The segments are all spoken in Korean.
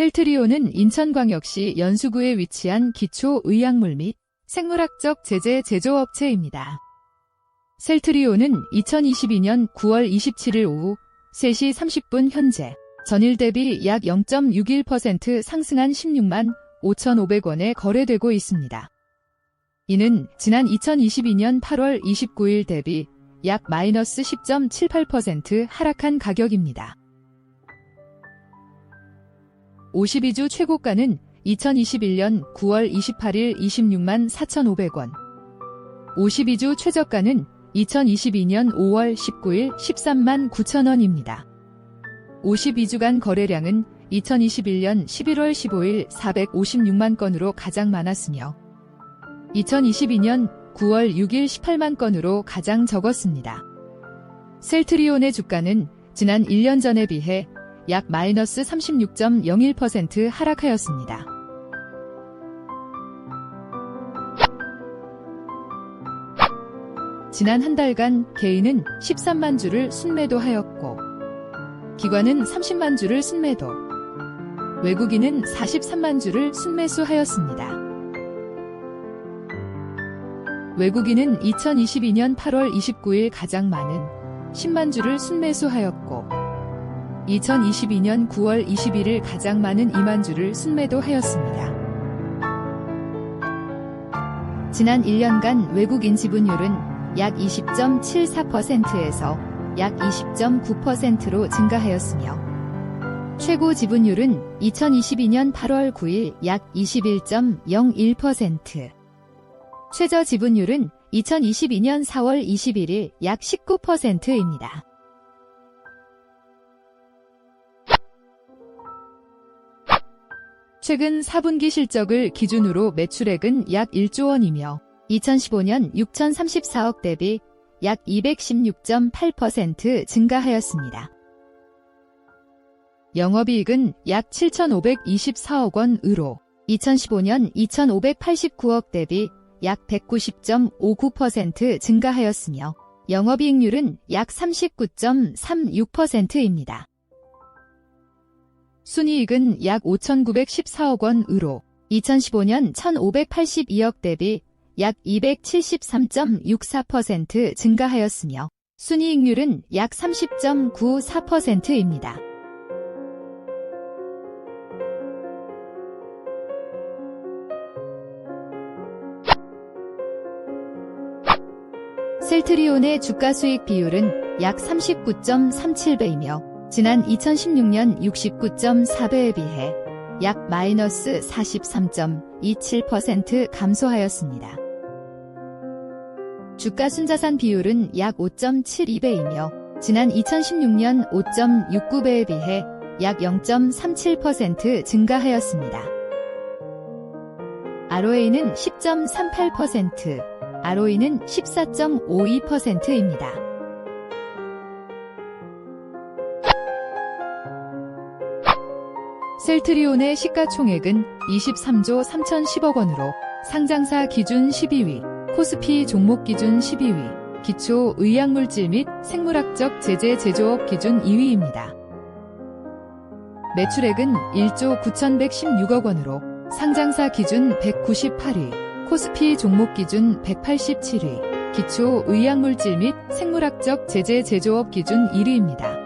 셀트리온은 인천광역시 연수구에 위치한 기초 의약물 및 생물학적 제재 제조업체입니다. 셀트리온은 2022년 9월 27일 오후 3시 30분 현재 전일 대비 약 0.61% 상승한 16만 5,500원에 거래되고 있습니다. 이는 지난 2022년 8월 29일 대비 약 마이너스 10.78% 하락한 가격입니다. 52주 최고가는 2021년 9월 28일 26만 4,500원. 52주 최저가는 2022년 5월 19일 13만 9천원입니다. 52주간 거래량은 2021년 11월 15일 456만 건으로 가장 많았으며 2022년 9월 6일 18만 건으로 가장 적었습니다. 셀트리온의 주가는 지난 1년 전에 비해 약 마이너스 36.01% 하락하였습니다. 지난 한 달간 개인은 13만 주를 순매도하였고 기관은 30만 주를 순매도 외국인은 43만 주를 순매수하였습니다. 외국인은 2022년 8월 29일 가장 많은 10만 주를 순매수하였고 2022년 9월 21일 가장 많은 2만 주를 순매도하였습니다. 지난 1년간 외국인 지분율은 약 20.74%에서 약 20.9%로 증가하였으며 최고 지분율은 2022년 8월 9일 약 21.01%, 최저 지분율은 2022년 4월 21일 약 19%입니다. 최근 4분기 실적을 기준으로 매출액은 약 1조 원이며 2015년 6,034억 대비 약 216.8% 증가하였습니다. 영업이익은 약 7,524억 원으로 2015년 2,589억 대비 약 190.59% 증가하였으며 영업이익률은 약 39.36%입니다. 순이익은 약 5,914억 원으로 2015년 1,582억 대비 약 273.64% 증가하였으며 순이익률은 약 30.94%입니다. 셀트리온의 주가 수익 비율은 약 39.37배이며 지난 2016년 69.4배에 비해 약 마이너스 43.27% 감소하였습니다. 주가 순자산 비율은 약 5.72배이며 지난 2016년 5.69배에 비해 약 0.37% 증가하였습니다. ROA는 10.38%, ROE는 14.52%입니다. 셀트리온의 시가총액은 23조 3,010억 원으로 상장사 기준 12위, 코스피 종목 기준 12위, 기초 의약물질 및 생물학적 제재 제조업 기준 2위입니다. 매출액은 1조 9,116억 원으로 상장사 기준 198위, 코스피 종목 기준 187위, 기초 의약물질 및 생물학적 제재 제조업 기준 1위입니다.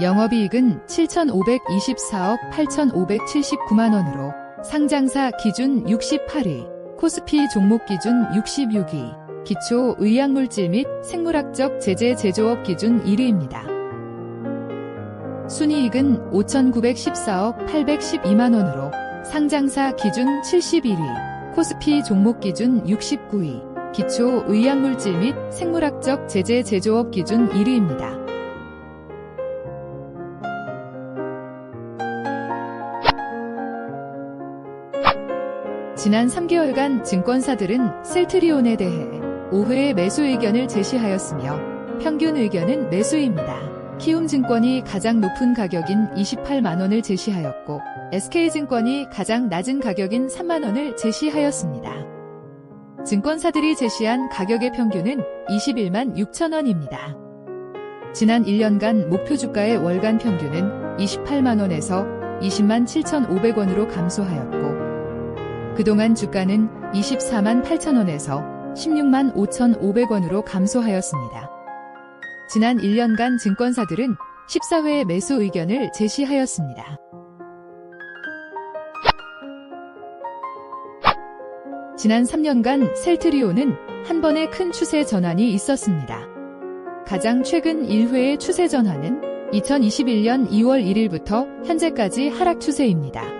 영업이익은 7,524억 8,579만 원으로 상장사 기준 68위, 코스피 종목 기준 66위, 기초 의약물질 및 생물학적 제재 제조업 기준 1위입니다. 순이익은 5,914억 812만 원으로 상장사 기준 71위, 코스피 종목 기준 69위, 기초 의약물질 및 생물학적 제재 제조업 기준 1위입니다. 지난 3개월간 증권사들은 셀트리온에 대해 5회의 매수 의견을 제시하였으며 평균 의견은 매수입니다. 키움증권이 가장 높은 가격인 28만원을 제시하였고 SK증권이 가장 낮은 가격인 3만원을 제시하였습니다. 증권사들이 제시한 가격의 평균은 21만 6천원입니다. 지난 1년간 목표 주가의 월간 평균은 28만원에서 20만 7,500원으로 감소하였고, 그동안 주가는 24만 8천원에서 16만 5,500원으로 감소하였습니다. 지난 1년간 증권사들은 14회 매수 의견을 제시하였습니다. 지난 3년간 셀트리온은 한 번의 큰 추세 전환이 있었습니다. 가장 최근 1회의 추세 전환은 2021년 2월 1일부터 현재까지 하락 추세입니다.